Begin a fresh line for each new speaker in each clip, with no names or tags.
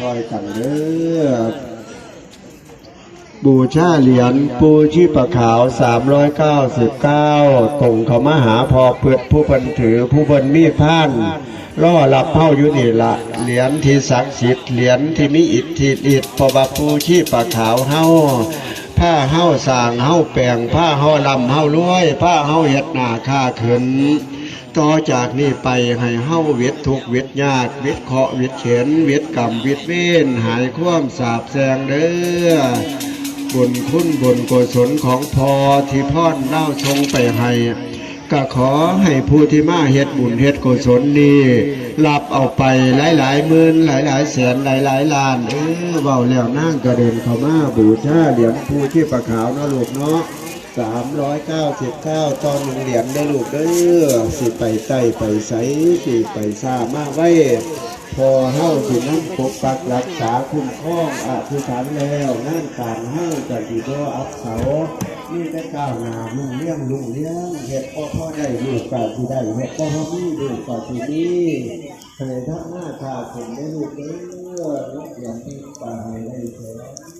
ซอยกันเด้อบูชาเหรียญปูชีปะขาว 399ตรงเขามาหาพอเปิดผู้บันถือผู้บันมีพ่านล่อรับเฮาอยู่นี่ละเหรียญที่ศักดิ์สิทธิ์เหรียญที่มีอิทธิฤทธิ์พอบาปูชีปะขาวเฮาผ้าเฮาสางเฮาแปลงผ้าเฮาลำเฮารวยผ้าเฮาเฮ็ดหน้าค่าขึ้น ต่อจากนี้ไปให้เฮาเวททุกเวทยากเวทเคาะเวทเข็นเวทกรรมเวทเว้นหายความสาบแสงเด้อบุญคุณบุญกุศลของพอที่พ่อนเล่าชงไปให้ก็ขอให้ผู้ที่มาเฮ็ดบุญเฮ็ดกุศลนี้รับเอาไปหลายหลายหมื่นหลายหลายแสนหลายหลายล้านเออเบาแล้วนั่งกระเด็นเข้ามาบูชาเหรียญผู้ที่ประขาวนาะลูกเนาะ สามร้อยเก้าสิบเก้าตอนหนึ่งเหรียญได้ลูกเด้อสิไปใต้ไปใสสิไปซามาไว้ พอเฮ้าสินั่งปกปักรักษาคุ้มครองอธิษฐานแล้วงานการเฮ้าจะดีโดอับเสานี่ได้ก้าวหนาลุงเลี้ยงลุงเลี้ยงเห็ดพ่อพ่อได้ลูกก็ที่ได้เห็ดพ่อพ่อมีลูกก็ที่มีเคยทักหน้าชาผมได้ลูกเด้อรับเหรียญที่ป่าให้ได้เถอะ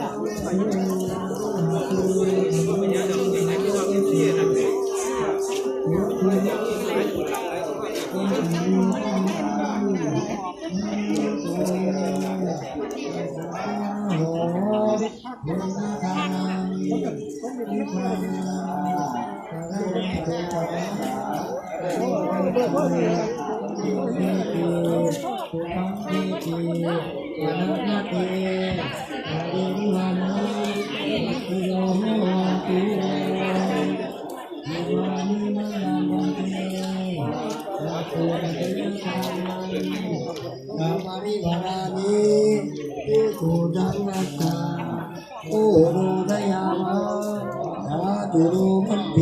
จะ โอโรดยามะสาธุโรมันเต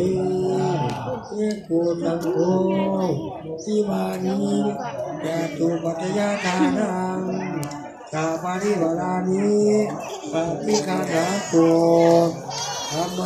เอโกตังโกสิมานิยาตุปัจยาทานังกามาริวารานิปะปิคานาโกธรรม